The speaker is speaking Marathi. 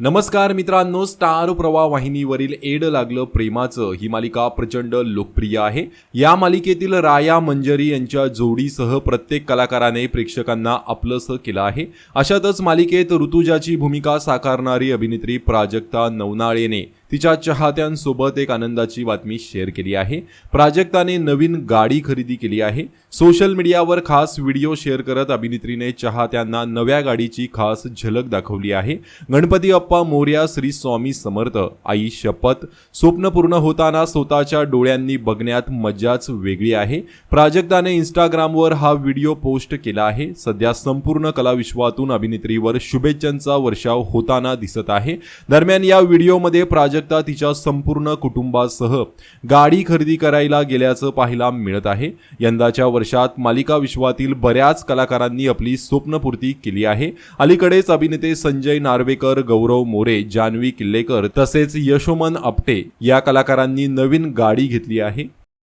नमस्कार मित्रांनो स्टार प्रवाह वाहिनीवरील एड लागलं प्रेमाचं. ही मालिका प्रचंड लोकप्रिय आहे. या मालिकेतील राया मंजरी यांच्या जोडीसह प्रत्येक कलाकाराने प्रेक्षकांना आपलंसं केलं आहे. अशातच मालिकेत ऋतुजाची भूमिका साकारणारी अभिनेत्री प्राजक्ता नवनाळेने तिच्या चाहत्यांसोबत एक आनंदाची बातमी शेअर केली आहे. प्राजक्ताने नवीन गाडी खरेदी केली आहे. सोशल मीडियावर खास व्हिडिओ शेअर करत अभिनेत्रीने चाहत्यांना नव्या गाडीची खास झलक दाखवली आहे. गणपती अप्पा मोर्या श्री स्वामी समर्थ आई शपथ स्वप्न पूर्ण होताना स्वतःच्या डोळ्यांनी बघण्यात मजाच वेगळी आहे. प्राजक्ताने इंस्टाग्रामवर हा व्हिडिओ पोस्ट केला आहे. सध्या संपूर्ण कलाविश्वातून अभिनेत्रीवर शुभेच्छांचा वर्षाव होताना दिसत आहे. दरम्यान या व्हिडिओमध्ये प्राजक्ता तिच्या संपूर्ण कुटुंबासह गाडी खरेदी करायला गेल्याचं पाहायला मिळत आहे. यंदाच्या वर्षात मालिका विश्वातील बऱ्याच कलाकारांनी आपली स्वप्नपूर्ती केली आहे. अलीकडेच अभिनेते संजय नार्वेकर गौरव मोरे जान्हवी किल्लेकर तसेच यशोमन आपटे या कलाकारांनी नवीन गाडी घेतली आहे.